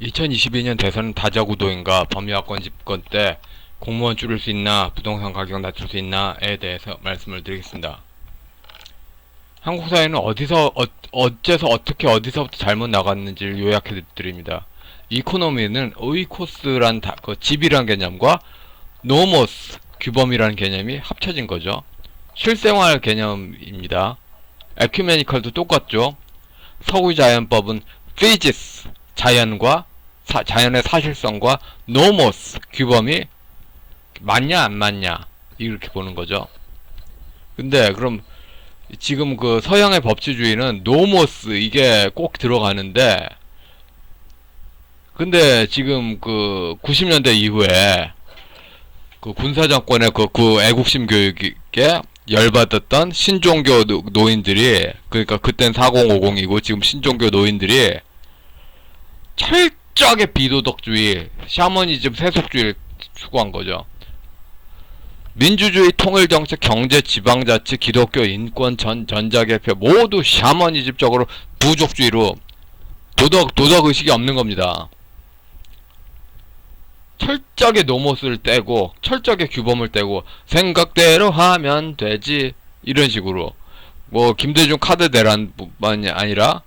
2022년 대선 다자구도인가 범야권 집권 때 공무원 줄일 수 있나 부동산 가격 낮출 수 있나에 대해서 말씀을 드리겠습니다. 한국 사회는 어디서 어, 어째서 어떻게 어디서부터 잘못 나갔는지를 요약해 드립니다. 이코노미는 의코스란 다, 그 집이란 개념과 노모스 규범이라는 개념이 합쳐진 거죠. 실생활 개념입니다. 에큐메니컬도 똑같죠. 서구 자연법은 피지스 자연과 사- 자연의 사실성과 노모스 규범이 맞냐 안 맞냐 이렇게 보는 거죠. 근데 그럼 지금 그 서양의 법치주의는 노모스 이게 꼭 들어가는데 근데 지금 그 90년대 이후에 그 군사 정권의 그, 그 애국심 교육에 열받았던 신종교 노- 노인들이 그러니까 그땐 4050이고 지금 신종교 노인들이 철 저하게 비도덕주의, 샤머니즘, 세속주의를 추구한 거죠. 민주주의, 통일정책, 경제, 지방자치, 기독교, 인권, 전, 전자개표 모두 샤머니즘적으로 부족주의로 도덕, 도덕 의식이 없는 겁니다. 철저하게 노못을 떼고 철저하게 규범을 떼고 생각대로 하면 되지 이런 식으로 뭐 김대중 카드 대란뿐만이 아니라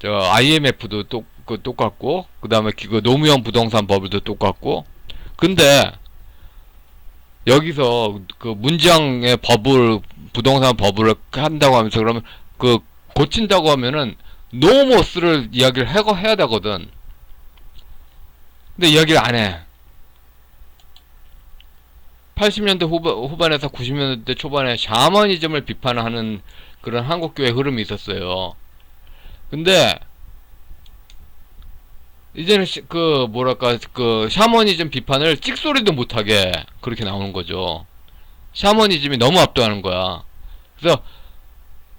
저 IMF도 똑, 그 똑같고 그 다음에 그 노무현 부동산 법도 똑같고. 근데 여기서 그 문지양의 법을 부동산 법을 한다고 하면서 그러면 그 고친다고 하면은 노모스를 이야기를 해고 해야 되거든. 근데 이야기를 안해. 80년대 후반, 후반에서 90년대 초반에 샤머니즘을 비판하는 그런 한국교회 흐름이 있었어요. 근데 이제는 시- 그 뭐랄까 그 샤머니즘 비판을 찍소리도 못하게 그렇게 나오는 거죠. 샤머니즘이 너무 압도하는 거야. 그래서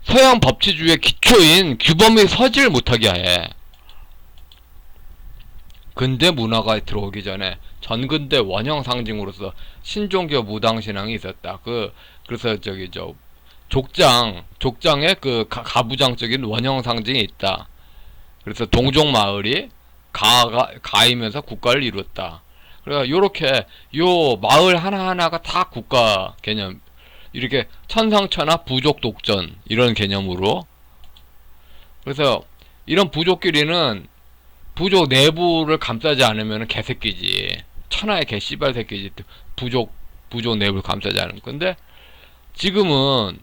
서양 법치주의의 기초인 규범이 서질 못하게 해. 근대 문화가 들어오기 전에 전근대 원형 상징으로서 신종교 무당 신앙이 있었다. 그 그래서 저기 저 족장 족장에 그 가, 가부장적인 원형 상징이 있다. 그래서 동족 마을이 가가 가이면서 국가를 이뤘다. 그래서 요렇게 요 마을 하나 하나가 다 국가 개념 이렇게 천상천하 부족 독전 이런 개념으로 그래서 이런 부족끼리는 부족 내부를 감싸지 않으면 개새끼지. 천하의 개 씨발 새끼지. 부족 부족 내부를 감싸지 않은 건데 지금은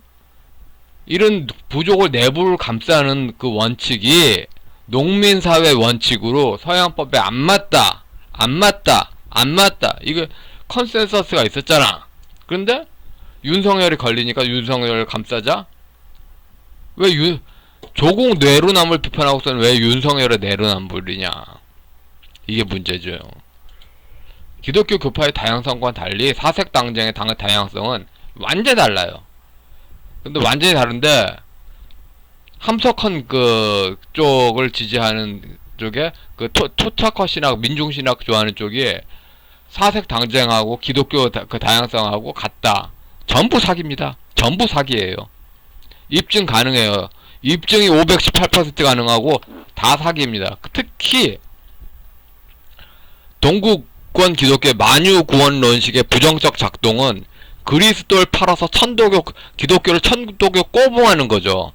이런 부족을 내부를 감싸는 그 원칙이 농민 사회 원칙으로 서양법에 안 맞다. 안 맞다. 안 맞다. 이거 컨센서스가 있었잖아. 그런데 윤석열이 걸리니까 윤석열을 감싸자? 왜 윤, 조국 내로남을 비판하고서는 왜 윤석열의 내로남불이냐 이게 문제죠 기독교 교파의 다양성과 달리 사색 당쟁의 당 다양성은 완전히 달라요 근데 완전히 다른데 함석헌 그 쪽을 지지하는 쪽에 그 토, 토착화 신학 민중 신학 좋아하는 쪽이 사색 당쟁하고 기독교 다, 그 다양성하고 같다 전부 사기입니다 전부 사기예요 입증 가능해요 입증이 518% 가능하고 다 사기입니다. 특히 동국권 기독교 만유 구원론식의 부정적 작동은 그리스도를 팔아서 천도교 기독교를 천도교 꼬붕하는 거죠.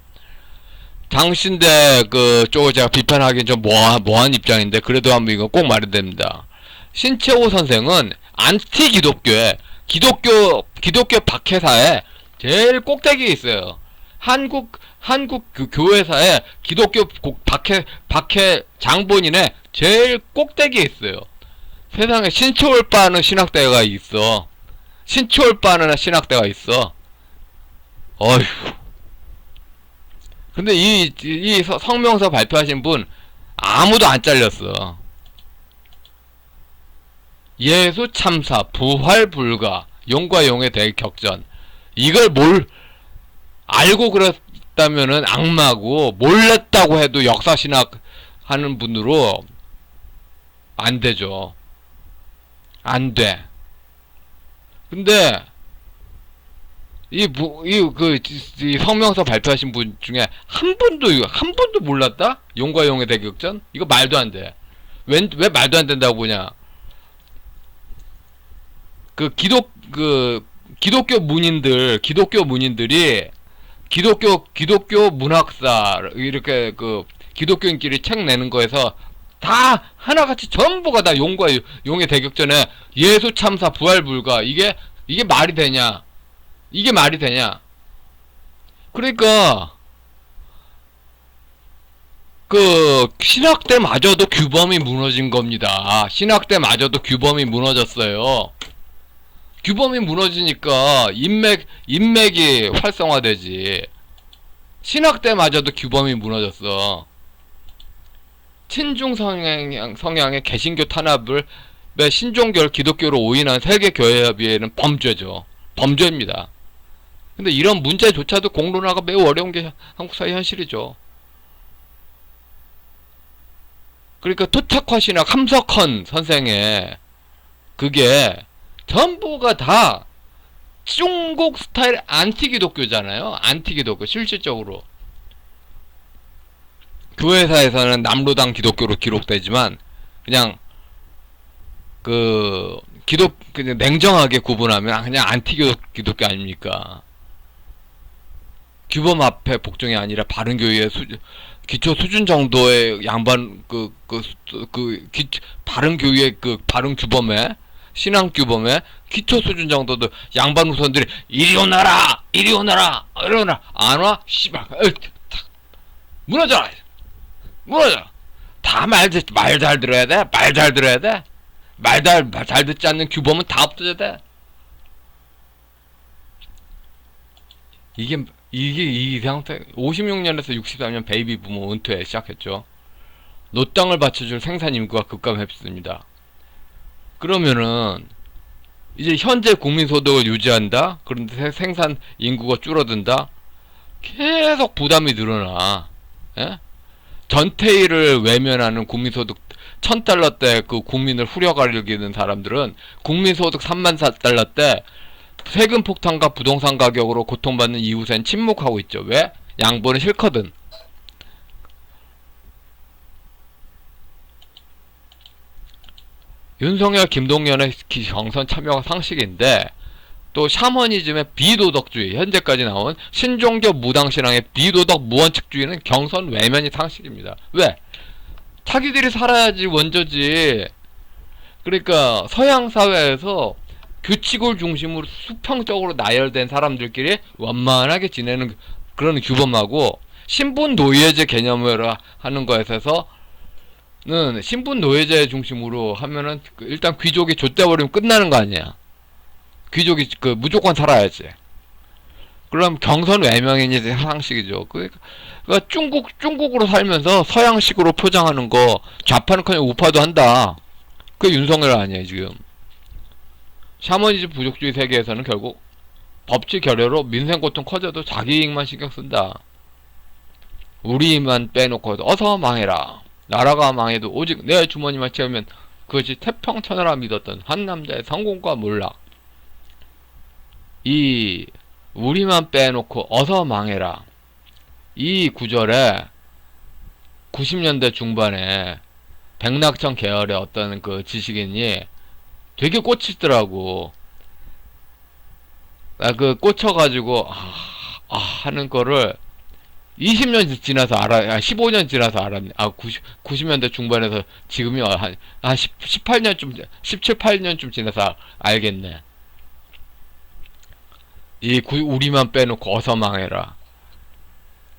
당신대 그 쪽을 제가 비판하기엔 좀 모한, 모한 입장인데 그래도 한번 이거 꼭 말해야 됩니다. 신채호 선생은 안티 기독교에 기독교 기독교 박해사에 제일 꼭대기에 있어요. 한국 한국 그 교회사에 기독교 고- 박해 박해 장본인의 제일 꼭대기에 있어요. 세상에 신초올 바는 신학대가 있어. 신초올 바는 신학대가 있어. 어휴. 근데 이, 이 서- 성명서 발표하신 분 아무도 안 잘렸어. 예수 참사, 부활 불가, 용과 용의 대격전. 이걸 뭘 알고 그랬다면은 악마고 몰랐다고 해도 역사신학 하는 분으로 안 되죠. 안 돼. 근데 이, 부, 이, 그, 이 성명서 발표하신 분 중에 한 분도, 한 분도 몰랐다? 용과 용의 대격전? 이거 말도 안 돼. 왜, 왜 말도 안 된다고 보냐? 그 기독 그 기독교 문인들 기독교 문인들이 기독교 기독교 문학사 이렇게 그 기독교인끼리 책 내는 거에서 다 하나같이 전부가 다 용과 용의 대격전에 예수 참사 부활 불가 이게 이게 말이 되냐? 이게 말이 되냐? 그러니까 그 신학 때마저도 규범이 무너진 겁니다. 신학 때마저도 규범이 무너졌어요. 규범이 무너지니까 인맥 인맥이 활성화되지. 신학 때마저도 규범이 무너졌어. 친중 성향 성향의 개신교 탄압을 매 신종교를 기독교로 오인한 세계 교회협의회는 범죄죠. 범죄입니다. 근데 이런 문제조차도 공론화가 매우 어려운 게 한국 사회 현실이죠. 그러니까 토착화 신학 함석헌 선생의 그게 전부가 다 중국 스타일 안티 기독교잖아요. 안티 기독교 실질적으로 교회사에서는 남로당 기독교로 기록되지만 그냥 그 기독 그냥 냉정하게 구분하면 그냥 안티 기독, 기독교 아닙니까? 규범 앞에 복종이 아니라 바른 교회의 수, 기초 수준 정도의 양반 그그그기 바른 교회 그 바른 규범에 신앙 규범에 기초 수준 정도도 양반 후손들이 이리 오너라 이리 오너라 이러나 안와? 씨발. 무너져라. 무너져. 다말 말 잘 들어야 돼? 말 잘 들어야 돼? 말잘 듣지 않는 규범은 다 없어져야 돼. 이게 이게 이 상태 56년에서 63년 베이비 부모 은퇴 시작했죠. 노땅을 받쳐줄 생산 인구가 급감했습니다. 그러면은 이제 현재 국민 소득을 유지한다. 그런데 생산 인구가 줄어든다. 계속 부담이 늘어나. 예? 전태일을 외면하는 국민소득 1000달러 때 그 국민을 후려가리는 사람들은 국민소득 3만 4달러 때 세금 폭탄과 부동산 가격으로 고통받는 이웃엔 침묵하고 있죠. 왜? 양보는 싫거든. 윤석열, 김동연의 경선 참여가 상식인데 또 샤머니즘의 비도덕주의 현재까지 나온 신종교 무당신앙의 비도덕 무원칙주의는 경선 외면이 상식입니다. 왜? 자기들이 살아야지 원조지. 그러니까 서양 사회에서 규칙을 중심으로 수평적으로 나열된 사람들끼리 원만하게 지내는 그런 규범하고 신분 노예제 개념으로 하는 거에 있어서 는 신분 노예제 중심으로 하면은 그 일단 귀족이 좆대버리면 끝나는 거 아니야. 귀족이 그 무조건 살아야지. 그럼 경선 외명인이 상식이죠. 그러니까, 그러니까 중국 중국으로 살면서 서양식으로 포장하는 거 좌파는커녕 우파도 한다. 그 윤석열 아니에요 지금. 샤머니즘 부족주의 세계에서는 결국 법치 결여로 민생 고통 커져도 자기 이익만 신경 쓴다. 우리만 빼놓고 어서 망해라. 나라가 망해도 오직 내 주머니만 채우면 그것이 태평천하라 믿었던 한 남자의 성공과 몰락. 이 우리만 빼놓고 어서 망해라. 이 구절에 90년대 중반에 백낙천 계열의 어떤 그 지식인이 되게 꽂히더라고. 나 그 꽂혀가지고 아, 아, 하는 거를 20년 지나서 알아, 아, 15년 지나서 알았네. 아, 90, 90년대 중반에서 지금이 한, 한 10, 18년쯤, 17, 18년쯤 지나서 알겠네. 이 구, 우리만 빼놓고 어서 망해라.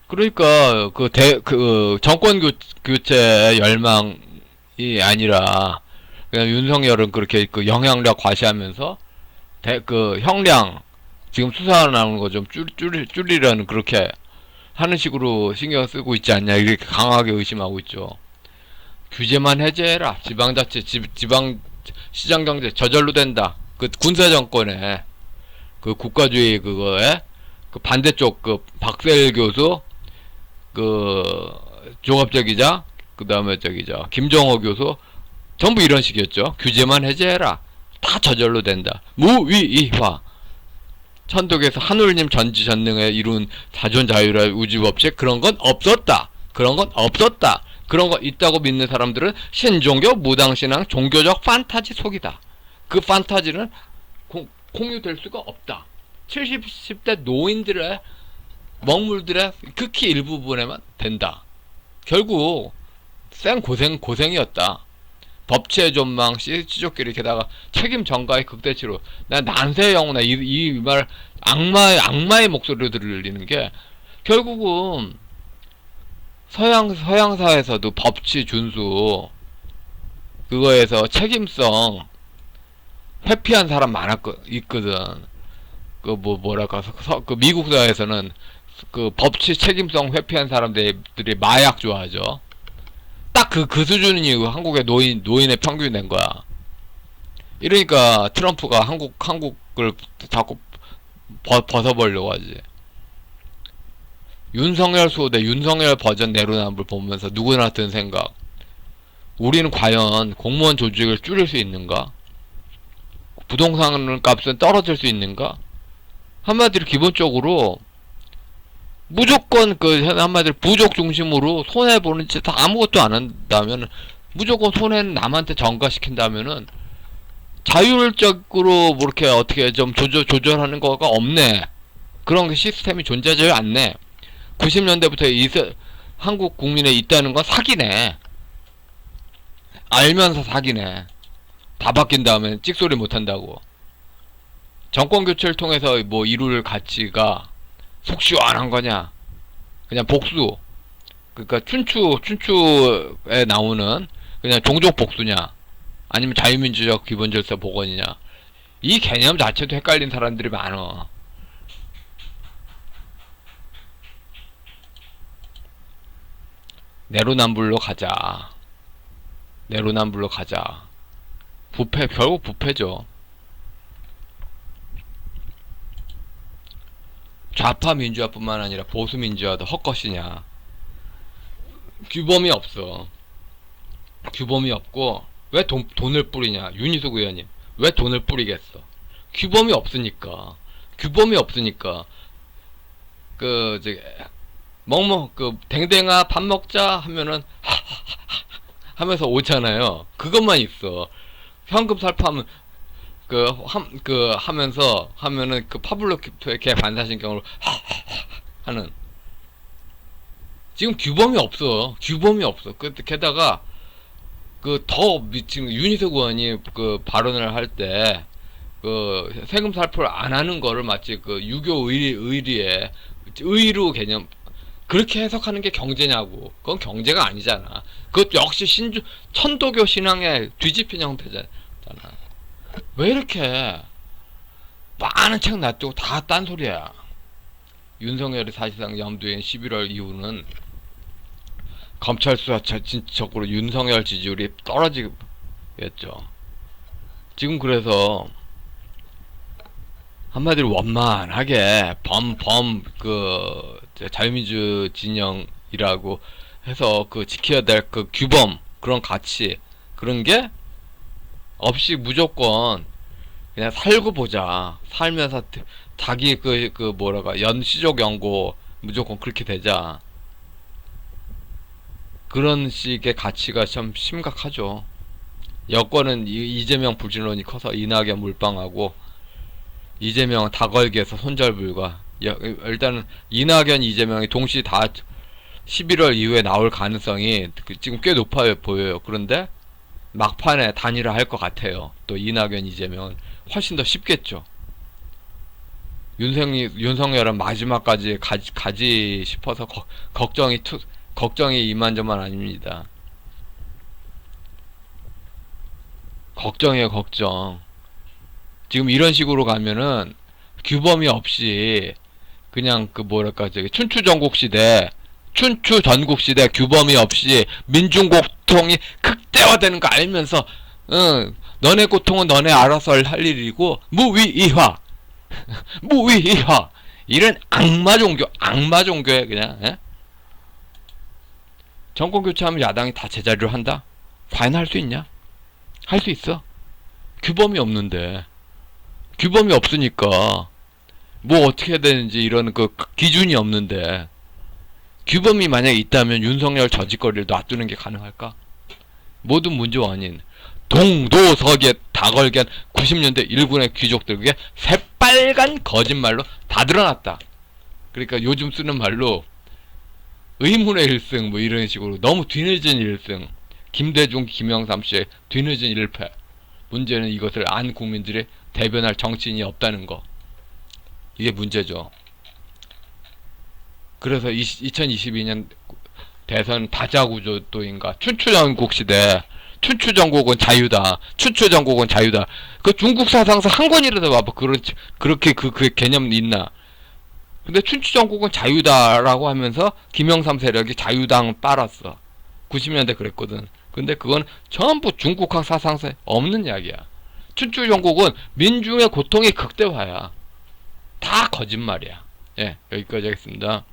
그러니까 그 대, 그 정권 교, 교체 열망이 아니라 그냥 윤석열은 그렇게 그 영향력 과시하면서 대, 그 형량 지금 수사 나오는 거 좀 줄이, 줄이려는 그렇게 하는 식으로 신경 쓰고 있지 않냐 이렇게 강하게 의심하고 있죠. 규제만 해제해라. 지방자치, 지, 지방 시장 경제 저절로 된다. 그 군사 정권에 그 국가주의 그거에 그 반대쪽 그 박세일 교수 그 종합적이자 그 다음에 저기 저 김정호 교수 전부 이런 식이었죠. 규제만 해제해라. 다 저절로 된다. 무위이화. 천독에서 하늘님 전지전능에 이룬 자존자유라 우주법칙 그런 건 없었다. 그런 건 없었다. 그런 거 있다고 믿는 사람들은 신종교, 무당신앙, 종교적 판타지 속이다. 그 판타지는 공, 공유될 수가 없다. 70, 10대 노인들의 먹물들의 극히 일부분에만 된다. 결국 생 고생 고생이었다. 법치의 존망, 시치족끼리 게다가 책임 전가의 극대치로 나 난세의 영웅나 이말 악마의 악마의 목소리로 들리는 게 결국은 서양 서양사에서도 법치 준수 그거에서 책임성 회피한 사람 많았거 있거든. 그 뭐 뭐랄까 서, 서- 그 미국 사회에서는 그 법치 책임성 회피한 사람들이 마약 좋아하죠. 딱 그 그 수준이 한국의 노인 노인의 평균이 된 거야. 이러니까 트럼프가 한국 한국을 자꾸 벗, 벗어보려고 하지. 윤석열 소대 윤석열 버전 내로남불 보면서 누구나 든 생각. 우리는 과연 공무원 조직을 줄일 수 있는가? 부동산 값은 떨어질 수 있는가? 한마디로 기본적으로 무조건 그 한마디로 부족 중심으로 손해 보는 짓 아무것도 안 한다면 무조건 손해는 남한테 전가시킨다면은 자율적으로 뭐 이렇게 어떻게 좀 조절 조절하는 거가 없네. 그런 게 시스템이 존재하지 않네. 90년대부터 있어 한국 국민에 있다는 건 사기네. 알면서 사기네. 다 바뀐 다음에 찍소리 못 한다고. 정권 교체를 통해서 뭐 이룰 가치가 속 시원한 거냐? 그냥 복수. 그러니까 춘추 춘추에 나오는 그냥 종족 복수냐? 아니면 자유민주적 기본 질서 복원이냐? 이 개념 자체도 헷갈린 사람들이 많어. 내로남불로 가자. 내로남불로 가자. 부패 결국 부패죠. 좌파 민주화뿐만 아니라 보수 민주화도 헛것이냐? 규범이 없어. 규범이 없고 왜 돈, 돈을 뿌리냐? 윤희숙 의원님 왜 돈을 뿌리겠어? 규범이 없으니까. 규범이 없으니까 그 저기 먹먹 그 댕댕아 밥 먹자 하면은 하면서 오잖아요. 그것만 있어. 현금 살포하면 그함그 그 하면서 하면은 그 파블로키프의 개 반사신경으로 하는 지금 규범이 없어. 규범이 없어. 그 게다가 그 더 지금 윤희석 의원이 그 발언을 할 때 그 세금 살포를 안 하는 거를 마치 그 유교 의리 의리에 의로 개념 그렇게 해석하는 게 경제냐고. 그건 경제가 아니잖아. 그것 역시 신주 천도교 신앙의 뒤집힌 형태잖아. 왜 이렇게 많은 책 놔두고 다 딴소리야. 윤석열이 사실상 염두에 11월 이후는 검찰 수사 자체적으로 윤석열 지지율이 떨어지겠죠. 지금 그래서 한마디로 원만하게 범범 그 자유민주 진영이라고 해서 그 지켜야 될 그 규범 그런 가치 그런 게 없이 무조건 그냥 살고 보자 살면서 자기 그 그 뭐랄까 연시적 연고 무조건 그렇게 되자 그런 식의 가치가 참 심각하죠. 여권은 이- 이재명 불신론이 커서 이낙연 물방하고 이재명 다걸기에서 손절불가. 여- 일단은 이낙연 이재명이 동시 다 11월 이후에 나올 가능성이 그 지금 꽤 높아 보여요. 그런데 막판에 단일화 할 것 같아요. 또 이낙연 이재명은 훨씬 더 쉽겠죠. 윤석이 윤석열은 마지막까지 가지, 가지 싶어서 거- 걱정이 투, 걱정이 이만저만 아닙니다. 걱정이에요, 걱정. 지금 이런 식으로 가면은 규범이 없이 그냥 그 뭐랄까 저기 춘추 전국 시대 춘추 전국 시대 규범이 없이 민중 고통이 극대화되는 거 알면서 응 너네 고통은 너네 알아서 할 일이고 무위이화 무위이화 이런 악마 종교 악마 종교에 그냥 예? 정권 교체하면 야당이 다 제자리로 한다? 과연 할 수 있냐? 할 수 있어. 규범이 없는데. 규범이 없으니까 뭐 어떻게 해야 되는지 이런 그 기준이 없는데 규범이 만약에 있다면 윤석열 저짓거리를 놔두는 게 가능할까? 모든 문제 원인 동도서기에 다 걸게 한 90년대 일군의 귀족들에게 새빨간 거짓말로 다 드러났다. 그러니까 요즘 쓰는 말로 의문의 일승 뭐 이런 식으로 너무 뒤늦은 일승 김대중 김영삼 씨의 뒤늦은 일패 문제는 이것을 안 국민들이 대변할 정치인이 없다는 거 이게 문제죠 그래서 2022년 대선 다자구조도인가 춘추전국 시대 춘추전국은 자유다 춘추전국은 자유다 그 중국 사상사 한 권이라도 봐봐 그런 그렇게 그, 그 개념 있나 근데 춘추전국은 자유다라고 하면서 김영삼 세력이 자유당 빨았어. 90년대 그랬거든. 근데 그건 전부 중국학 사상사에 없는 이야기야. 춘추전국은 민중의 고통이 극대화야. 다 거짓말이야. 예, 여기까지 하겠습니다.